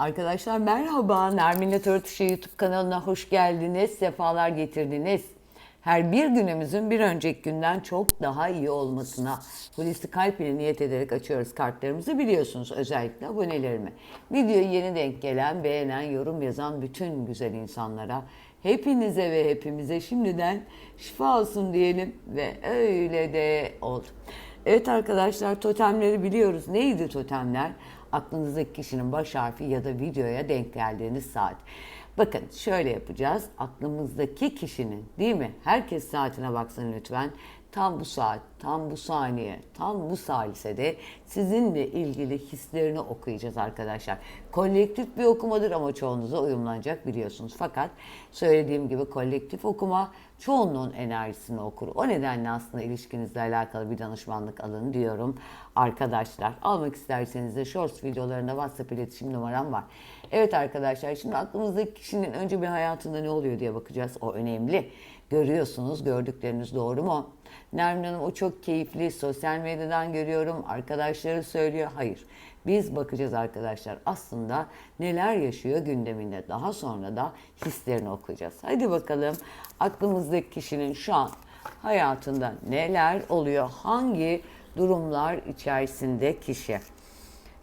Arkadaşlar merhaba. Nermin'le Törtüşü YouTube kanalına hoş geldiniz. Sefalar getirdiniz. Her bir günümüzün bir önceki günden çok daha iyi olmasına Hulusi Kalp ile niyet ederek açıyoruz kartlarımızı biliyorsunuz özellikle abonelerime. Videoyu yeni denk gelen, beğenen, yorum yazan bütün güzel insanlara hepinize ve hepimize şimdiden şifa olsun diyelim ve öyle de oldu. Evet arkadaşlar totemleri biliyoruz. Neydi totemler? Aklınızdaki kişinin baş harfi ya da videoya denk geldiğiniz saat. Bakın şöyle yapacağız. Aklımızdaki kişinin değil mi? Herkes saatine baksın lütfen. Tam bu saat, tam bu saniye, tam bu salisede sizinle ilgili hislerini okuyacağız arkadaşlar. Kolektif bir okumadır ama çoğunuza uyumlanacak biliyorsunuz. Fakat söylediğim gibi kolektif okuma çoğunluğun enerjisini okur. O nedenle aslında ilişkinizle alakalı bir danışmanlık alın diyorum arkadaşlar. Almak isterseniz de shorts videolarında WhatsApp iletişim numaram var. Evet arkadaşlar şimdi aklımızdaki kişinin önce bir hayatında ne oluyor diye bakacağız. O önemli. Görüyorsunuz, gördükleriniz doğru mu? Nermin Hanım o çok keyifli, sosyal medyadan görüyorum, arkadaşları söylüyor. Hayır, biz bakacağız arkadaşlar aslında neler yaşıyor gündeminde. Daha sonra da hislerini okuyacağız. Hadi bakalım aklımızdaki kişinin şu an hayatında neler oluyor? Hangi durumlar içerisinde kişi?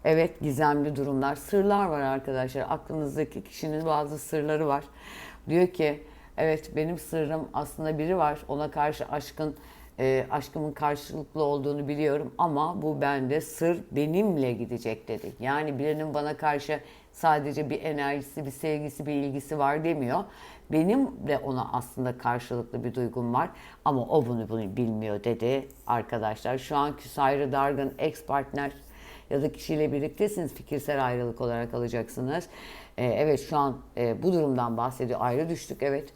Evet gizemli durumlar, sırlar var arkadaşlar. Aklınızdaki kişinin bazı sırları var. Diyor ki evet benim sırrım aslında biri var. Ona karşı aşkın e, aşkımın karşılıklı olduğunu biliyorum ama bu bende sır benimle gidecek dedi. Yani birinin bana karşı sadece bir enerjisi, bir sevgisi, bir ilgisi var demiyor. Benim de ona aslında karşılıklı bir duygum var ama o bunu bunu bilmiyor dedi arkadaşlar. Şu an küs ayrı dargın ex partner ya da kişiyle birliktesiniz fikirsel ayrılık olarak alacaksınız. Ee, evet şu an e, bu durumdan bahsediyor. Ayrı düştük evet.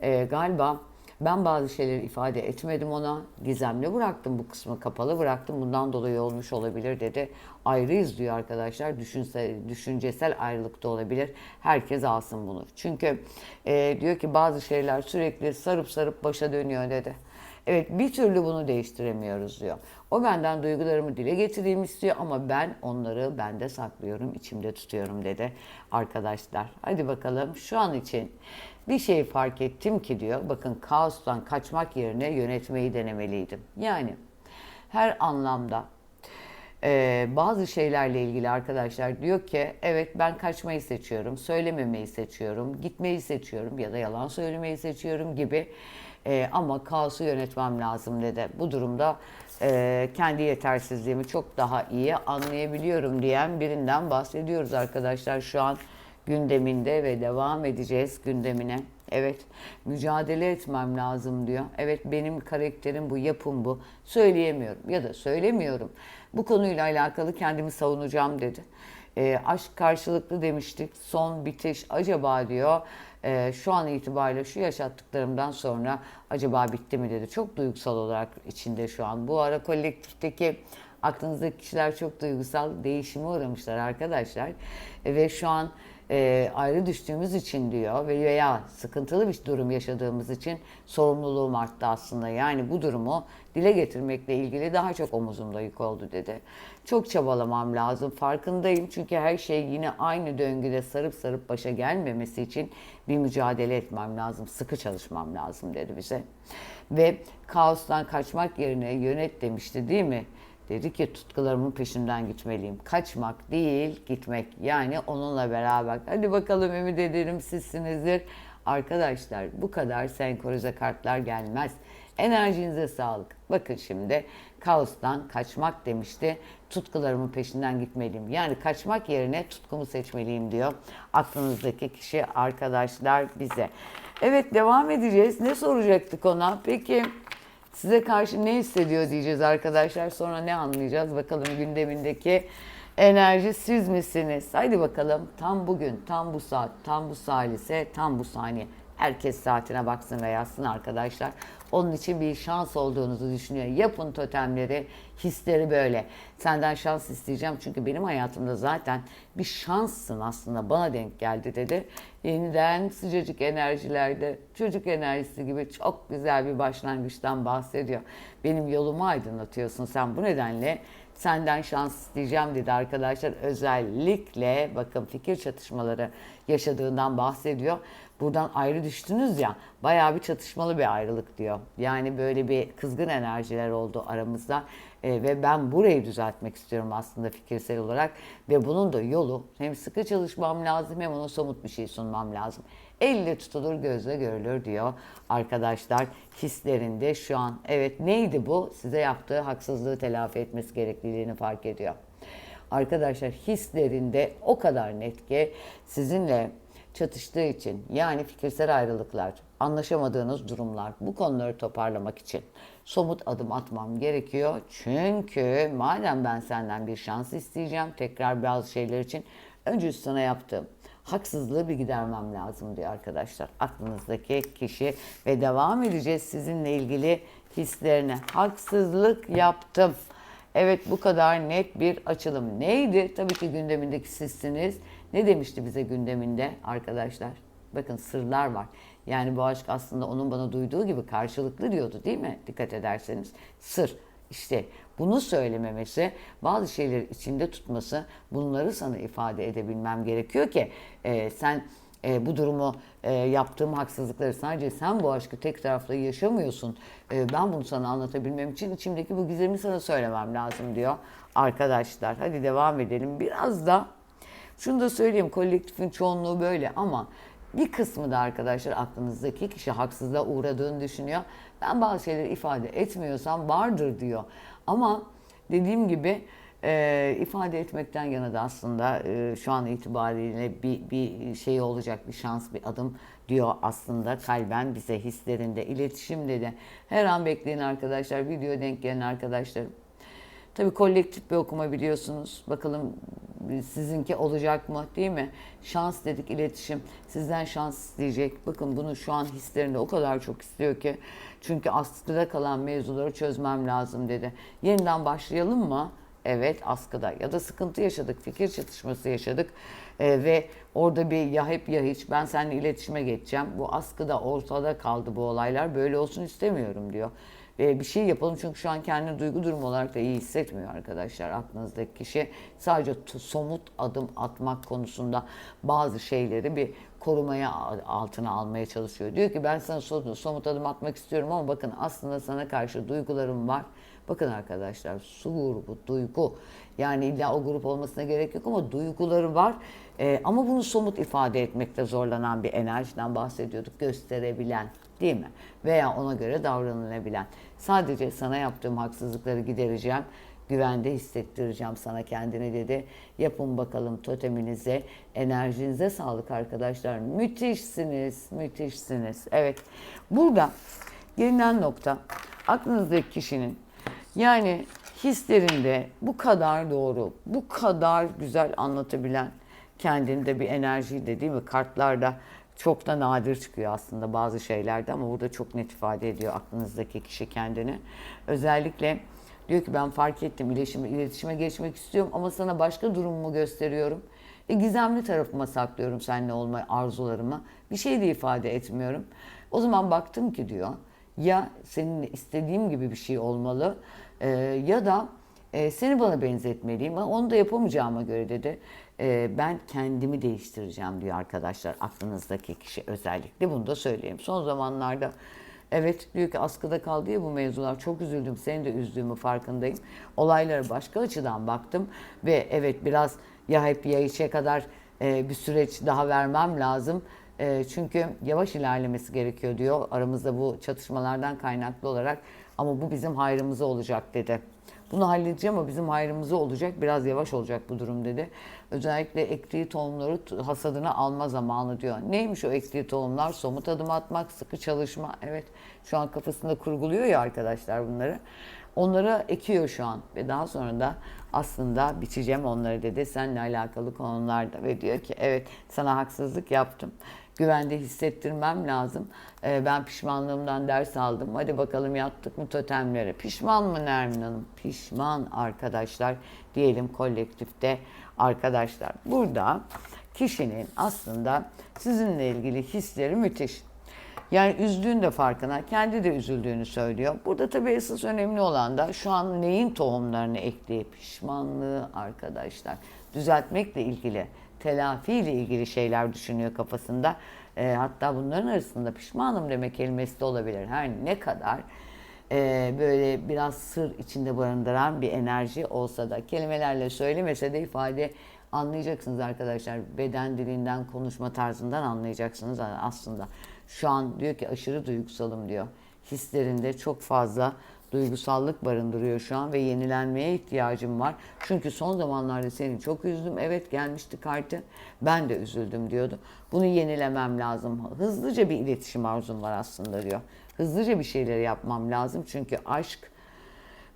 Ee, galiba ben bazı şeyleri ifade etmedim ona. Gizemli bıraktım bu kısmı kapalı bıraktım. Bundan dolayı olmuş olabilir dedi. Ayrıyız diyor arkadaşlar. Düşünsel, düşüncesel ayrılık da olabilir. Herkes alsın bunu. Çünkü e, diyor ki bazı şeyler sürekli sarıp sarıp başa dönüyor dedi. Evet bir türlü bunu değiştiremiyoruz diyor. O benden duygularımı dile getireyim istiyor ama ben onları bende saklıyorum, içimde tutuyorum dedi arkadaşlar. Hadi bakalım şu an için bir şey fark ettim ki diyor. Bakın kaostan kaçmak yerine yönetmeyi denemeliydim. Yani her anlamda ee, bazı şeylerle ilgili arkadaşlar diyor ki evet ben kaçmayı seçiyorum, söylememeyi seçiyorum, gitmeyi seçiyorum ya da yalan söylemeyi seçiyorum gibi Ee, ama kaosu yönetmem lazım dedi. Bu durumda e, kendi yetersizliğimi çok daha iyi anlayabiliyorum diyen birinden bahsediyoruz arkadaşlar şu an gündeminde ve devam edeceğiz gündemine. Evet, mücadele etmem lazım diyor. Evet, benim karakterim bu, yapım bu. Söyleyemiyorum ya da söylemiyorum. Bu konuyla alakalı kendimi savunacağım dedi. E, aşk karşılıklı demiştik. Son bitiş acaba diyor. E, şu an itibariyle şu yaşattıklarımdan sonra acaba bitti mi dedi. Çok duygusal olarak içinde şu an. Bu ara kolektifteki aklınızdaki kişiler çok duygusal değişime uğramışlar arkadaşlar. E, ve şu an e, ayrı düştüğümüz için diyor ve veya sıkıntılı bir durum yaşadığımız için sorumluluğum arttı aslında. Yani bu durumu dile getirmekle ilgili daha çok omuzumda yük oldu dedi. Çok çabalamam lazım farkındayım çünkü her şey yine aynı döngüde sarıp sarıp başa gelmemesi için bir mücadele etmem lazım, sıkı çalışmam lazım dedi bize. Ve kaostan kaçmak yerine yönet demişti değil mi? Dedi ki tutkularımın peşinden gitmeliyim. Kaçmak değil, gitmek. Yani onunla beraber. Hadi bakalım ümit ederim sizsinizdir. Arkadaşlar bu kadar senkronize kartlar gelmez. Enerjinize sağlık. Bakın şimdi kaostan kaçmak demişti. Tutkularımın peşinden gitmeliyim. Yani kaçmak yerine tutkumu seçmeliyim diyor. Aklınızdaki kişi arkadaşlar bize. Evet devam edeceğiz. Ne soracaktık ona? Peki Size karşı ne hissediyor diyeceğiz arkadaşlar. Sonra ne anlayacağız? Bakalım gündemindeki enerji siz misiniz? Haydi bakalım tam bugün, tam bu saat, tam bu salise, tam bu saniye. Herkes saatine baksın ve yazsın arkadaşlar. Onun için bir şans olduğunuzu düşünüyor. Yapın totemleri, hisleri böyle. Senden şans isteyeceğim çünkü benim hayatımda zaten bir şanssın aslında bana denk geldi dedi. Yeniden sıcacık enerjilerde çocuk enerjisi gibi çok güzel bir başlangıçtan bahsediyor. Benim yolumu aydınlatıyorsun sen bu nedenle Senden şans isteyeceğim dedi arkadaşlar. Özellikle bakın fikir çatışmaları yaşadığından bahsediyor. Buradan ayrı düştünüz ya bayağı bir çatışmalı bir ayrılık diyor. Yani böyle bir kızgın enerjiler oldu aramızda. E, ve ben burayı düzeltmek istiyorum aslında fikirsel olarak. Ve bunun da yolu hem sıkı çalışmam lazım hem ona somut bir şey sunmam lazım. Elle tutulur gözle görülür diyor arkadaşlar hislerinde şu an. Evet neydi bu? Size yaptığı haksızlığı telafi etmesi gerekliliğini fark ediyor. Arkadaşlar hislerinde o kadar net ki sizinle çatıştığı için yani fikirsel ayrılıklar, anlaşamadığınız durumlar bu konuları toparlamak için somut adım atmam gerekiyor. Çünkü madem ben senden bir şans isteyeceğim tekrar bazı şeyler için önce sana yaptığım haksızlığı bir gidermem lazım diyor arkadaşlar. Aklınızdaki kişi ve devam edeceğiz sizinle ilgili hislerine. Haksızlık yaptım. Evet bu kadar net bir açılım. Neydi? Tabii ki gündemindeki sizsiniz. Ne demişti bize gündeminde arkadaşlar? Bakın sırlar var. Yani bu aşk aslında onun bana duyduğu gibi karşılıklı diyordu değil mi? Dikkat ederseniz. Sır. İşte bunu söylememesi, bazı şeyleri içinde tutması, bunları sana ifade edebilmem gerekiyor ki e, sen e, bu durumu e, yaptığım haksızlıkları sadece sen bu aşkı tek taraflı yaşamıyorsun. E, ben bunu sana anlatabilmem için içimdeki bu gizemi sana söylemem lazım diyor arkadaşlar. Hadi devam edelim. Biraz da şunu da söyleyeyim kolektifin çoğunluğu böyle ama bir kısmı da arkadaşlar aklınızdaki kişi haksızlığa uğradığını düşünüyor. Ben bazı şeyleri ifade etmiyorsam vardır diyor. Ama dediğim gibi e, ifade etmekten yana da aslında e, şu an itibariyle bir, bir şey olacak, bir şans, bir adım diyor aslında kalben bize hislerinde, iletişimde de. Her an bekleyin arkadaşlar, video denk gelen arkadaşlarım. Tabii kolektif bir okuma biliyorsunuz. Bakalım sizinki olacak mı değil mi? Şans dedik iletişim. Sizden şans isteyecek. Bakın bunu şu an hislerinde o kadar çok istiyor ki. Çünkü askıda kalan mevzuları çözmem lazım dedi. Yeniden başlayalım mı? Evet askıda ya da sıkıntı yaşadık, fikir çatışması yaşadık Ee, ve orada bir ya hep ya hiç ben seninle iletişime geçeceğim. Bu askıda ortada kaldı bu olaylar böyle olsun istemiyorum diyor. Ve bir şey yapalım çünkü şu an kendini duygu durumu olarak da iyi hissetmiyor arkadaşlar aklınızdaki kişi. Sadece somut adım atmak konusunda bazı şeyleri bir korumaya altına almaya çalışıyor. Diyor ki ben sana somut adım atmak istiyorum ama bakın aslında sana karşı duygularım var. Bakın arkadaşlar su grubu, duygu. Yani illa o grup olmasına gerek yok ama duyguları var. Ee, ama bunu somut ifade etmekte zorlanan bir enerjiden bahsediyorduk. Gösterebilen değil mi? Veya ona göre davranılabilen. Sadece sana yaptığım haksızlıkları gidereceğim. Güvende hissettireceğim sana kendini dedi. Yapın bakalım toteminize, enerjinize sağlık arkadaşlar. Müthişsiniz, müthişsiniz. Evet, burada gelinen nokta aklınızdaki kişinin yani hislerinde bu kadar doğru, bu kadar güzel anlatabilen kendinde bir enerji de değil mi? Kartlarda çok da nadir çıkıyor aslında bazı şeylerde ama burada çok net ifade ediyor aklınızdaki kişi kendini. Özellikle diyor ki ben fark ettim iletişime, iletişime geçmek istiyorum ama sana başka durumumu gösteriyorum. E, gizemli tarafıma saklıyorum seninle olma arzularımı. Bir şey de ifade etmiyorum. O zaman baktım ki diyor ya senin istediğim gibi bir şey olmalı e, ya da e, seni bana benzetmeliyim. Onu da yapamayacağıma göre dedi. E, ben kendimi değiştireceğim diyor arkadaşlar. Aklınızdaki kişi özellikle bunu da söyleyeyim. Son zamanlarda evet diyor ki askıda kaldı ya bu mevzular. Çok üzüldüm. Seni de üzdüğümü farkındayım. Olaylara başka açıdan baktım ve evet biraz ya hep ya içe kadar e, bir süreç daha vermem lazım. E, çünkü yavaş ilerlemesi gerekiyor diyor aramızda bu çatışmalardan kaynaklı olarak. Ama bu bizim hayrımıza olacak dedi. Bunu halledeceğim ama bizim hayrımıza olacak. Biraz yavaş olacak bu durum dedi. Özellikle ektiği tohumları hasadına alma zamanı diyor. Neymiş o ektiği tohumlar? Somut adım atmak, sıkı çalışma. Evet şu an kafasında kurguluyor ya arkadaşlar bunları. Onları ekiyor şu an ve daha sonra da aslında biçeceğim onları dedi. Seninle alakalı konularda ve diyor ki evet sana haksızlık yaptım güvende hissettirmem lazım. Ee, ben pişmanlığımdan ders aldım. Hadi bakalım yattık mı totemlere. Pişman mı Nermin Hanım? Pişman arkadaşlar diyelim kolektifte arkadaşlar. Burada kişinin aslında sizinle ilgili hisleri müthiş. Yani üzdüğün de farkına, kendi de üzüldüğünü söylüyor. Burada tabii esas önemli olan da şu an neyin tohumlarını ekleyip pişmanlığı arkadaşlar düzeltmekle ilgili, telafiyle ilgili şeyler düşünüyor kafasında. E, hatta bunların arasında pişmanım demek kelimesi de olabilir. Her ne kadar e, böyle biraz sır içinde barındıran bir enerji olsa da kelimelerle söylemese de ifade anlayacaksınız arkadaşlar. Beden dilinden, konuşma tarzından anlayacaksınız aslında. Şu an diyor ki aşırı duygusalım diyor. Hislerinde çok fazla duygusallık barındırıyor şu an ve yenilenmeye ihtiyacım var. Çünkü son zamanlarda seni çok üzdüm. Evet gelmişti kartı. Ben de üzüldüm diyordu. Bunu yenilemem lazım. Hızlıca bir iletişim arzum var aslında diyor. Hızlıca bir şeyleri yapmam lazım. Çünkü aşk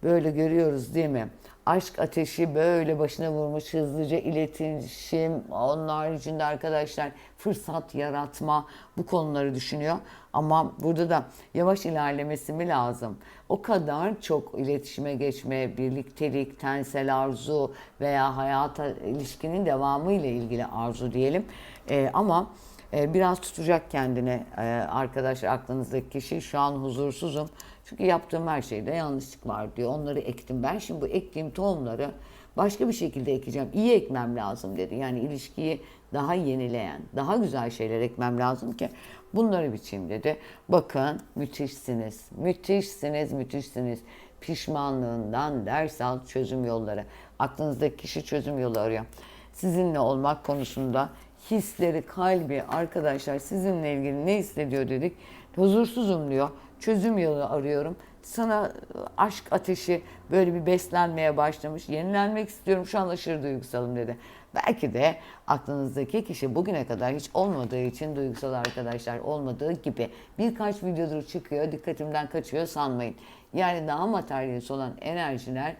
böyle görüyoruz değil mi? Aşk ateşi böyle başına vurmuş hızlıca iletişim, onlar içinde arkadaşlar fırsat yaratma bu konuları düşünüyor. Ama burada da yavaş ilerlemesi mi lazım? O kadar çok iletişime geçme, birliktelik, tensel arzu veya hayata ilişkinin devamı ile ilgili arzu diyelim. Ee, ama e, biraz tutacak kendine e, arkadaşlar aklınızdaki kişi şu an huzursuzum. Çünkü yaptığım her şeyde yanlışlık var diyor. Onları ektim. Ben şimdi bu ektiğim tohumları başka bir şekilde ekeceğim. İyi ekmem lazım dedi. Yani ilişkiyi daha yenileyen, daha güzel şeyler ekmem lazım ki bunları biçeyim dedi. Bakın müthişsiniz, müthişsiniz, müthişsiniz. Pişmanlığından ders al çözüm yolları. Aklınızdaki kişi çözüm yolu arıyor. Sizinle olmak konusunda hisleri, kalbi arkadaşlar sizinle ilgili ne hissediyor dedik. Huzursuzum diyor. Çözüm yolu arıyorum. Sana aşk ateşi böyle bir beslenmeye başlamış. Yenilenmek istiyorum. Şu an aşırı duygusalım dedi. Belki de aklınızdaki kişi bugüne kadar hiç olmadığı için duygusal arkadaşlar olmadığı gibi birkaç videodur çıkıyor. Dikkatimden kaçıyor sanmayın. Yani daha materyalist olan enerjiler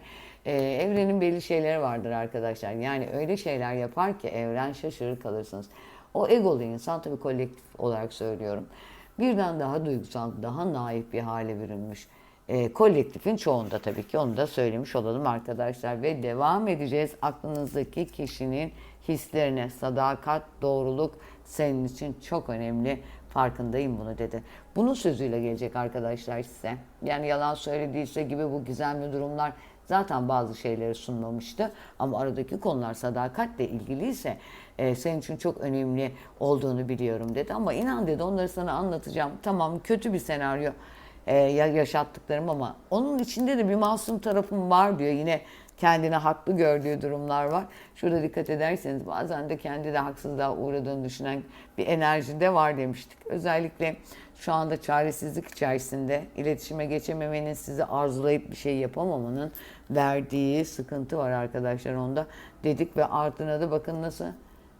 ee, evrenin belli şeyleri vardır arkadaşlar. Yani öyle şeyler yapar ki evren şaşırır kalırsınız. O egolu insan tabii kolektif olarak söylüyorum. Birden daha duygusal, daha naif bir hale bürünmüş. E, kolektifin çoğunda tabii ki onu da söylemiş olalım arkadaşlar. Ve devam edeceğiz aklınızdaki kişinin hislerine. Sadakat, doğruluk senin için çok önemli. Farkındayım bunu dedi. Bunun sözüyle gelecek arkadaşlar size. Yani yalan söylediyse gibi bu gizemli durumlar zaten bazı şeyleri sunmamıştı. Ama aradaki konular sadakatle ilgiliyse e, senin için çok önemli olduğunu biliyorum dedi. Ama inan dedi onları sana anlatacağım. Tamam kötü bir senaryo e, yaşattıklarım ama onun içinde de bir masum tarafım var diyor. Yine kendine haklı gördüğü durumlar var. Şurada dikkat ederseniz bazen de kendi de haksızlığa uğradığını düşünen bir enerji de var demiştik. Özellikle şu anda çaresizlik içerisinde iletişime geçememenin sizi arzulayıp bir şey yapamamanın verdiği sıkıntı var arkadaşlar onda dedik ve ardına da bakın nasıl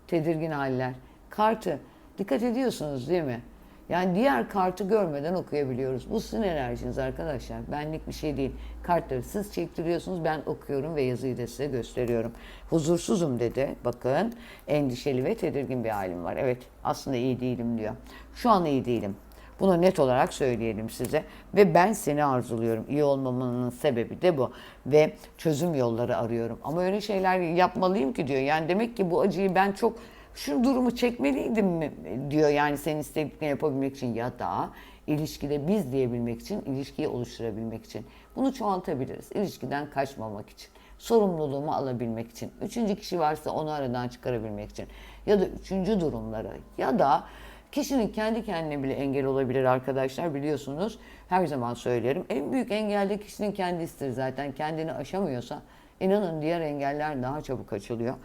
tedirgin haller. Kartı dikkat ediyorsunuz değil mi? Yani diğer kartı görmeden okuyabiliyoruz. Bu sizin enerjiniz arkadaşlar. Benlik bir şey değil. Kartları siz çektiriyorsunuz. Ben okuyorum ve yazıyı da size gösteriyorum. Huzursuzum dedi. Bakın endişeli ve tedirgin bir halim var. Evet aslında iyi değilim diyor. Şu an iyi değilim. Bunu net olarak söyleyelim size. Ve ben seni arzuluyorum. İyi olmamın sebebi de bu. Ve çözüm yolları arıyorum. Ama öyle şeyler yapmalıyım ki diyor. Yani demek ki bu acıyı ben çok şu durumu çekmeliydim mi diyor yani senin istediklerini yapabilmek için ya da ilişkide biz diyebilmek için, ilişkiyi oluşturabilmek için. Bunu çoğaltabiliriz. İlişkiden kaçmamak için. Sorumluluğumu alabilmek için. Üçüncü kişi varsa onu aradan çıkarabilmek için. Ya da üçüncü durumları ya da kişinin kendi kendine bile engel olabilir arkadaşlar biliyorsunuz. Her zaman söylerim. En büyük engel de kişinin kendisidir zaten. Kendini aşamıyorsa inanın diğer engeller daha çabuk açılıyor.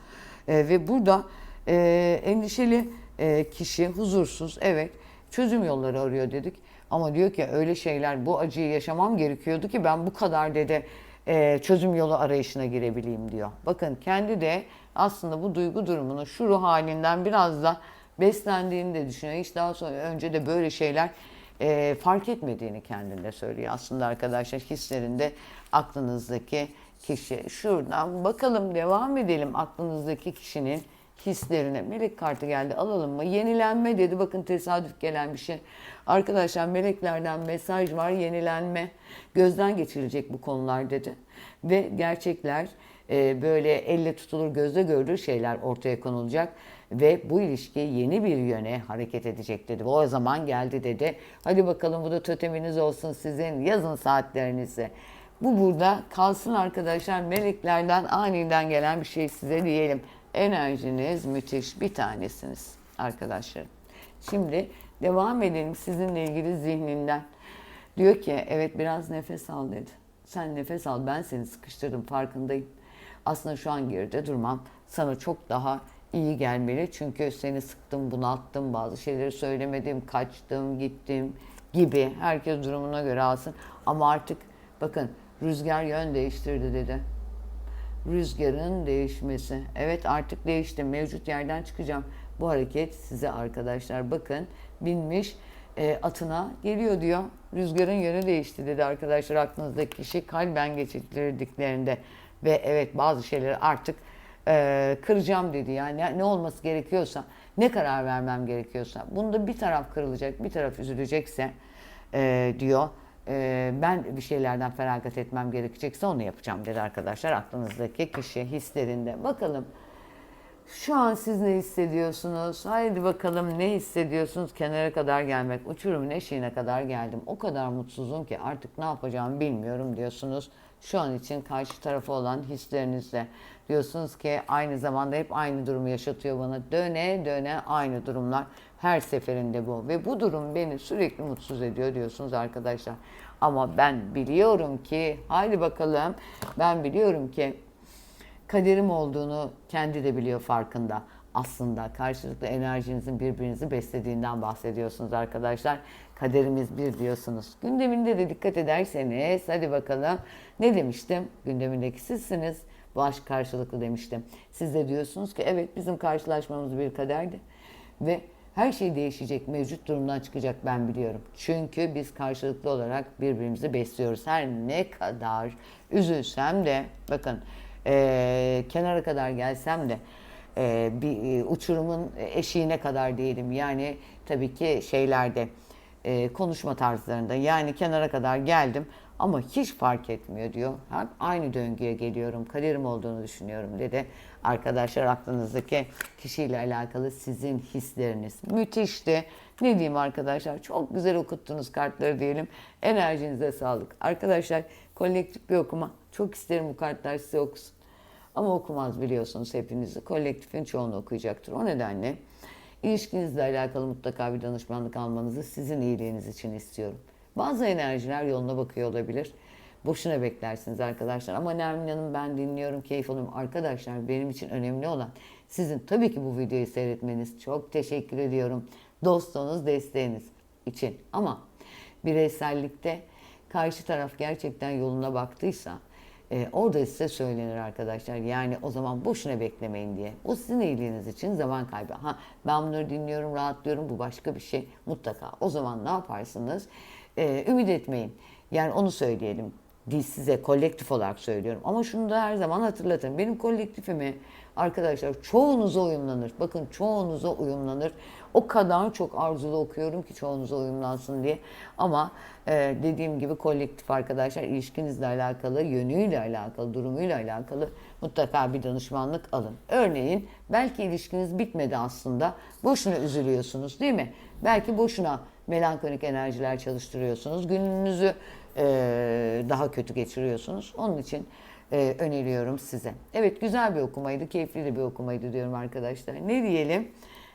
Ee, ve burada e, endişeli e, kişi huzursuz evet çözüm yolları arıyor dedik. Ama diyor ki öyle şeyler bu acıyı yaşamam gerekiyordu ki ben bu kadar dedi e, çözüm yolu arayışına girebileyim diyor. Bakın kendi de aslında bu duygu durumunu şu ruh halinden biraz da beslendiğini de düşünüyor. Hiç daha sonra önce de böyle şeyler e, fark etmediğini kendinde söylüyor. Aslında arkadaşlar hislerinde aklınızdaki kişi. Şuradan bakalım devam edelim aklınızdaki kişinin hislerine. Melek kartı geldi alalım mı? Yenilenme dedi. Bakın tesadüf gelen bir şey. Arkadaşlar meleklerden mesaj var. Yenilenme. Gözden geçirilecek bu konular dedi. Ve gerçekler e, böyle elle tutulur gözle görülür şeyler ortaya konulacak. ve bu ilişki yeni bir yöne hareket edecek dedi. O zaman geldi dedi. Hadi bakalım bu da toteminiz olsun sizin yazın saatlerinizi. Bu burada kalsın arkadaşlar. Meleklerden aniden gelen bir şey size diyelim. Enerjiniz müthiş bir tanesiniz arkadaşlarım. Şimdi devam edelim sizinle ilgili zihninden. Diyor ki evet biraz nefes al dedi. Sen nefes al ben seni sıkıştırdım farkındayım. Aslında şu an geride durmam sana çok daha iyi gelmeli. Çünkü seni sıktım, bunalttım, bazı şeyleri söylemedim, kaçtım, gittim gibi. Herkes durumuna göre alsın. Ama artık bakın rüzgar yön değiştirdi dedi. Rüzgarın değişmesi. Evet artık değiştim. Mevcut yerden çıkacağım. Bu hareket size arkadaşlar bakın binmiş e, atına geliyor diyor. Rüzgarın yönü değişti dedi arkadaşlar aklınızdaki kişi kalben geçirdiklerinde. Ve evet bazı şeyleri artık e, kıracağım dedi. Yani ne olması gerekiyorsa, ne karar vermem gerekiyorsa. Bunda bir taraf kırılacak, bir taraf üzülecekse e, diyor. E, ben bir şeylerden feragat etmem gerekecekse onu yapacağım dedi arkadaşlar. Aklınızdaki kişi hislerinde. Bakalım şu an siz ne hissediyorsunuz? Haydi bakalım ne hissediyorsunuz? Kenara kadar gelmek, uçurumun eşiğine kadar geldim. O kadar mutsuzum ki artık ne yapacağımı bilmiyorum diyorsunuz. Şu an için karşı tarafa olan hislerinizle diyorsunuz ki aynı zamanda hep aynı durumu yaşatıyor bana. Döne döne aynı durumlar. Her seferinde bu. Ve bu durum beni sürekli mutsuz ediyor diyorsunuz arkadaşlar. Ama ben biliyorum ki, haydi bakalım, ben biliyorum ki kaderim olduğunu kendi de biliyor farkında. Aslında karşılıklı enerjinizin birbirinizi beslediğinden bahsediyorsunuz arkadaşlar. Kaderimiz bir diyorsunuz. Gündeminde de dikkat ederseniz hadi bakalım ne demiştim? Gündemindeki sizsiniz. Bu aşk karşılıklı demiştim. Siz de diyorsunuz ki evet bizim karşılaşmamız bir kaderdi. Ve her şey değişecek, mevcut durumdan çıkacak ben biliyorum. Çünkü biz karşılıklı olarak birbirimizi besliyoruz. Her ne kadar üzülsem de bakın e, kenara kadar gelsem de e, bir e, uçurumun eşiğine kadar diyelim. Yani tabii ki şeylerde e, konuşma tarzlarında yani kenara kadar geldim ama hiç fark etmiyor diyor. Hep aynı döngüye geliyorum. Kaderim olduğunu düşünüyorum dedi. Arkadaşlar aklınızdaki kişiyle alakalı sizin hisleriniz müthişti. Ne diyeyim arkadaşlar? Çok güzel okuttunuz kartları diyelim. Enerjinize sağlık. Arkadaşlar kolektif bir okuma. Çok isterim bu kartlar size okusun. Ama okumaz biliyorsunuz hepinizi. Kolektifin çoğunu okuyacaktır. O nedenle ilişkinizle alakalı mutlaka bir danışmanlık almanızı sizin iyiliğiniz için istiyorum. Bazı enerjiler yoluna bakıyor olabilir. Boşuna beklersiniz arkadaşlar. Ama Nermin Hanım ben dinliyorum, keyif alıyorum. Arkadaşlar benim için önemli olan sizin tabii ki bu videoyu seyretmeniz. Çok teşekkür ediyorum. Dostluğunuz, desteğiniz için. Ama bireysellikte karşı taraf gerçekten yoluna baktıysa e, orada size söylenir arkadaşlar. Yani o zaman boşuna beklemeyin diye. O sizin iyiliğiniz için zaman kaybı. Ha ben bunları dinliyorum, rahatlıyorum. Bu başka bir şey. Mutlaka. O zaman ne yaparsınız? E, ümit etmeyin. Yani onu söyleyelim. Değil size kolektif olarak söylüyorum. Ama şunu da her zaman hatırlatın. Benim kolektifimi arkadaşlar çoğunuza uyumlanır. Bakın çoğunuza uyumlanır. O kadar çok arzulu okuyorum ki çoğunuza uyumlansın diye. Ama e, dediğim gibi kolektif arkadaşlar ilişkinizle alakalı, yönüyle alakalı, durumuyla alakalı mutlaka bir danışmanlık alın. Örneğin belki ilişkiniz bitmedi aslında. Boşuna üzülüyorsunuz değil mi? Belki boşuna melankolik enerjiler çalıştırıyorsunuz. Gününüzü e, daha kötü geçiriyorsunuz. Onun için e, öneriyorum size. Evet güzel bir okumaydı, keyifli de bir okumaydı diyorum arkadaşlar. Ne diyelim?